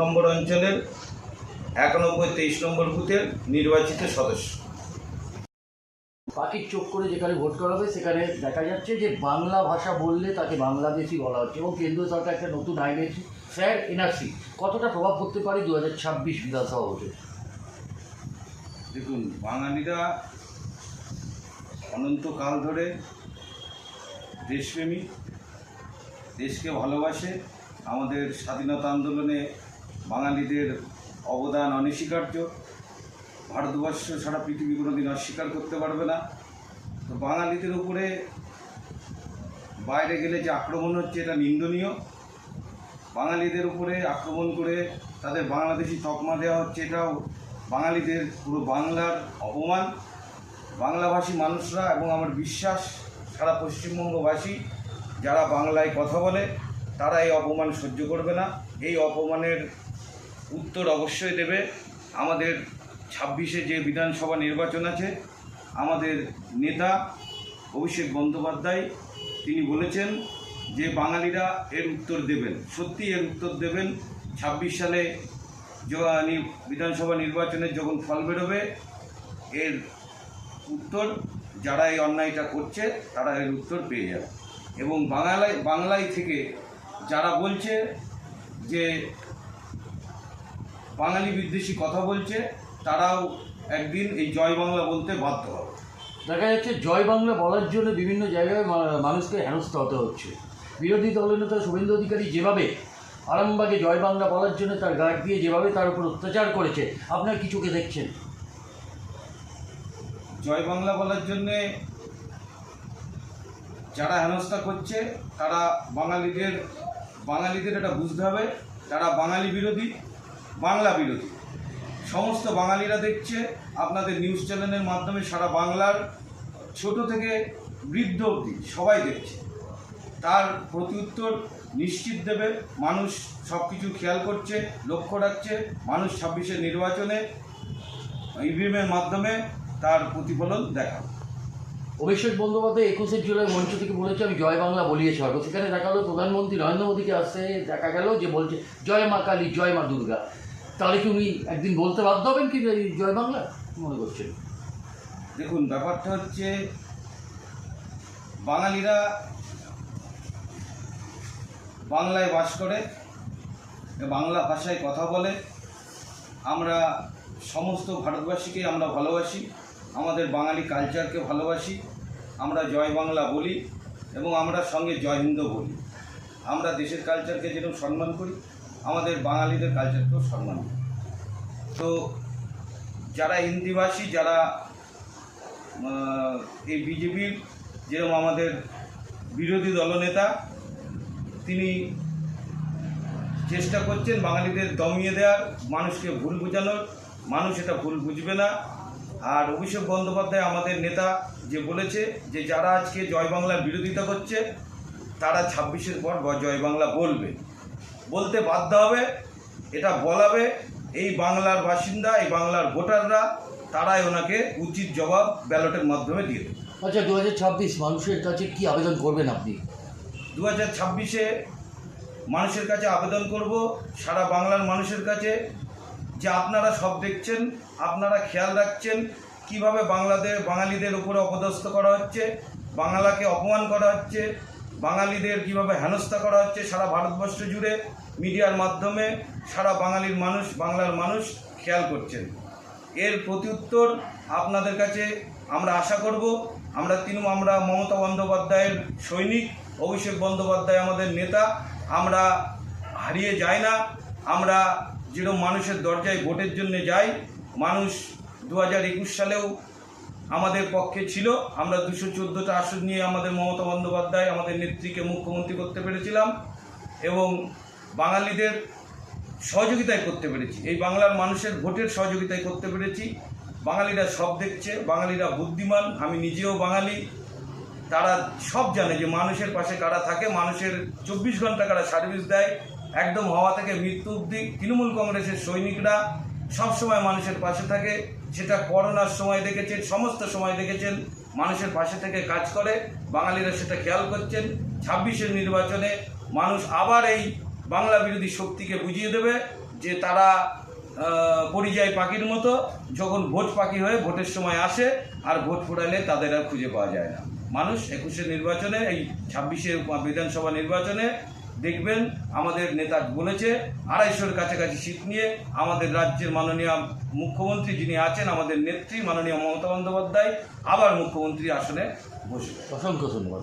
নম্বর অঞ্চলের একানব্বই তেইশ নম্বর বুথের নির্বাচিত সদস্য। পাখির চোখ করে যেখানে ভোট করা হবে সেখানে দেখা যাচ্ছে যে বাংলা ভাষা বললে তাকে বাংলাদেশি বলা হচ্ছে এবং কেন্দ্র সরকার একটা নতুন আইন এনেছে। স্যার এনআরসি কতটা প্রভাব পড়তে পারে দু হাজার ছাব্বিশ বিধানসভা ভোটে? দেখুন বাঙালিরা অনন্তকাল ধরে দেশপ্রেমী দেশকে ভালোবাসে আমাদের স্বাধীনতা আন্দোলনে বাঙালিদের অবদান অনস্বীকার্য। ভারতবর্ষ সারা পৃথিবী কোনো দিন অস্বীকার করতে পারবে না। তো বাঙালিদের উপরে বাইরে গেলে যে আক্রমণ হচ্ছে এটা নিন্দনীয়। বাঙালিদের উপরে আক্রমণ করে তাদের বাংলাদেশি তকমা দেওয়া হচ্ছে, এটাও বাঙালিদের পুরো বাংলার অপমান। বাংলাভাষী মানুষরা এবং আমার বিশ্বাস, সারা পশ্চিমবঙ্গবাসী, যারা বাংলায় কথা বলে তারা এই অপমান সহ্য করবে না। এই অপমানের উত্তর অবশ্যই দেবে। আমাদের ছাব্বিশে যে বিধানসভা নির্বাচন আছে, আমাদের নেতা অভিষেক বন্দ্যোপাধ্যায়, তিনি বলেছেন যে বাঙালিরা এর উত্তর দেবেন। সত্যি এর উত্তর দেবেন। ছাব্বিশ সালে বিধানসভা নির্বাচনের যখন ফল বেরোবে, এর উত্তর যারা এই অন্যায়টা করছে, তারা এর উত্তর পেয়ে যাবে। এবং বাংলায় বাংলায় থেকে যারা বলছে যে বাঙালি বিদ্বেষী কথা বলছে তারাও একদিন এই জয় বাংলা বলতে বাধ্য হবে। দেখা যাচ্ছে জয় বাংলা বলার জন্য বিভিন্ন জায়গায় মানুষকে হেনস্থা হতে হচ্ছে। বিরোধী দলনেতা শুভেন্দু অধিকারী যেভাবে আরামবাগে জয় বাংলা বলার জন্য তার গার্ড দিয়ে যেভাবে তার উপর অত্যাচার করেছে আপনার কিছুকে দেখছেন? জয় বাংলা বলার জন্যে যারা হেনস্থা করছে তারা বাঙালিদের বাঙালিদের এটা বুঝতে হবে তারা বাঙালি বিরোধী, বাংলা বিরোধী। সমস্ত বাঙালিরা দেখছে, আপনাদের নিউজ চ্যানেলের মাধ্যমে সারা বাংলার ছোট থেকে বৃদ্ধ অবধি সবাই দেখছে। তার প্রত্যুত্তর নিশ্চিত দেবে, মানুষ সব কিছু খেয়াল করছে, লক্ষ্য রাখছে, মানুষ ছাব্বিশের নির্বাচনে ইভিএমের মাধ্যমে তার প্রতিফলন দেখাবে। অভিষেক বন্দ্যোপাধ্যায় একুশে জুলাই মঞ্চ থেকে বলেছে, আমি জয় বাংলা বলিয়ে ছাড়বো। সেখানে দেখা গেলো প্রধানমন্ত্রী নরেন্দ্র মোদীকে আসতে দেখা গেল যে বলছে, জয় মা কালী, জয় মা দুর্গা। তাহলে কি উনি একদিন বলতে বাধ্য হবেন কি জয় বাংলা? মনে করছেন। দেখুন, ব্যাপারটা হচ্ছে বাঙালিরা বাংলায় বাস করে, বাংলা ভাষায় কথা বলে। আমরা সমস্ত ভারতবাসীকে আমরা ভালোবাসি, আমাদের বাঙালি কালচারকে ভালোবাসি। আমরা জয় বাংলা বলি এবং আমরা সঙ্গে জয় হিন্দ বলি। আমরা দেশের কালচারকে যেরকম সম্মান করি, আমাদের বাঙালিদের কালচারকেও সম্মান করি। তো যারা হিন্দিভাষী, যারা এই বিজেপির যেরকম আমাদের বিরোধী দলনেতা, তিনি চেষ্টা করছেন বাঙালিদের দমিয়ে দেওয়ার, মানুষকে ভুল বোঝানোর। মানুষ এটা ভুল বুঝবে না। আর অভিষেক বন্দ্যোপাধ্যায় আমাদের নেতা যে বলেছে যে যারা আজকে জয় বাংলার বিরোধিতা করছে তারা ছাব্বিশের পর জয় বাংলা বলবে। বলতে বাধ্য হবে এটা বলাবে এই বাংলার বাসিন্দা এই বাংলার ভোটাররা তারাই ওনাকে উচিত জবাব ব্যালটের মাধ্যমে দিয়ে দেবে। আচ্ছা দু হাজার ছাব্বিশ মানুষের কাছে কি আবেদন করবেন আপনি? দু হাজার ছাব্বিশে মানুষের কাছে আবেদন করব সারা বাংলার মানুষের কাছে যে আপনারা সব দেখছেন আপনারা খেয়াল রাখছেন কীভাবে বাংলাদেশ বাঙালিদের উপরে অপদস্থ করা হচ্ছে বাংলাকে অপমান করা হচ্ছে, বাঙালিদের কীভাবে হেনস্থা করা হচ্ছে সারা ভারতবর্ষ জুড়ে মিডিয়ার মাধ্যমে সারা বাঙালির মানুষ, বাংলার মানুষ খেয়াল করছেন। এর প্রত্যুত্তর আপনাদের কাছে আমরা আশা করব। আমরা তৃণমূল, আমরা মমতা বন্দ্যোপাধ্যায়ের সৈনিক, অভিষেক বন্দ্যোপাধ্যায় আমাদের নেতা। আমরা হারিয়ে যাই না। আমরা যেরকম মানুষের দরজায় ভোটের জন্য যাই, মানুষ দু হাজার একুশ সালেও আমাদের পক্ষে ছিল। আমরা দুশো চোদ্দোটা আসন নিয়ে আমাদের মমতা বন্দ্যোপাধ্যায়, আমাদের নেত্রীকে মুখ্যমন্ত্রী করতে পেরেছিলাম এবং বাঙালিদের সহযোগিতায় করতে পেরেছি। এই বাংলার মানুষের ভোটের সহযোগিতায় করতে পেরেছি। বাঙালিরা সব দেখছে, বাঙালিরা বুদ্ধিমান, আমি নিজেও বাঙালি। তারা সব জানে যে মানুষের পাশে কারা থাকে, মানুষের চব্বিশ ঘণ্টা কারা সার্ভিস দেয়। একদম হওয়া থেকে মৃত্যু অবধি তৃণমূল কংগ্রেসের সৈনিকরা সব সময় মানুষের পাশে থাকে সেটা করোনার সময় দেখেছেন, সমস্ত সময় দেখেছেন, মানুষের পাশে থেকে কাজ করে, বাঙালিরা সেটা খেয়াল করছেন। ছাব্বিশের নির্বাচনে মানুষ আবার এই বাংলা বিরোধী শক্তিকে বুঝিয়ে দেবে যে তারা পরিযায়ী পাখির মতো যখন ভোট পাখি হয়ে ভোটের সময় আসে, আর ভোট ফুরাইলে তাদের আর খুঁজে পাওয়া যায় না। মানুষ একুশে নির্বাচনে, এই ছাব্বিশে বিধানসভা নির্বাচনে দেখবেন, আমাদের নেতা বলেছে, আড়াইশোর কাছাকাছি সিট নিয়ে আমাদের রাজ্যের মাননীয় মুখ্যমন্ত্রী যিনি আছেন, আমাদের নেত্রী মাননীয় মমতা বন্দ্যোপাধ্যায় আবার মুখ্যমন্ত্রী আসনে বসবে অসংখ্য ধন্যবাদ।